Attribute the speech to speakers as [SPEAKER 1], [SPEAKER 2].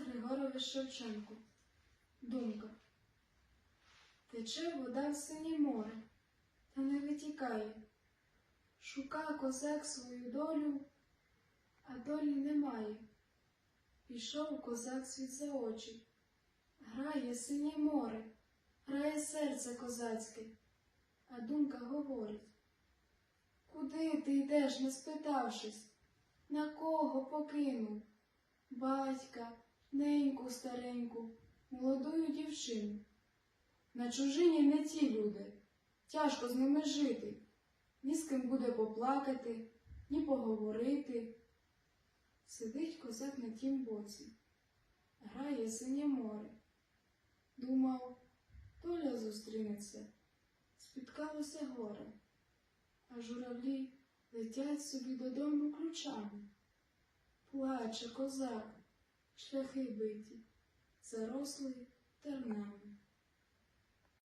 [SPEAKER 1] Григорович Шевченко. Думка. Тече вода в синє море, та не витікає. Шука козак свою долю, а долі немає. Пішов козак світ за очі. Грає синє море, грає серце козацьке, а думка говорить. Куди ти йдеш, не спитавшись? На кого покинув? Батька, неньку стареньку, молодую дівчину. На чужині не ті люди, тяжко з ними жити, ні з ким буде поплакати, ні поговорити. Сидить козак на тім боці, грає синє море. Думав, доля зустрінеться, спіткалося горе, а журавлі летять собі додому ключами. Плаче козак, шляхи биті, зарослий тернами.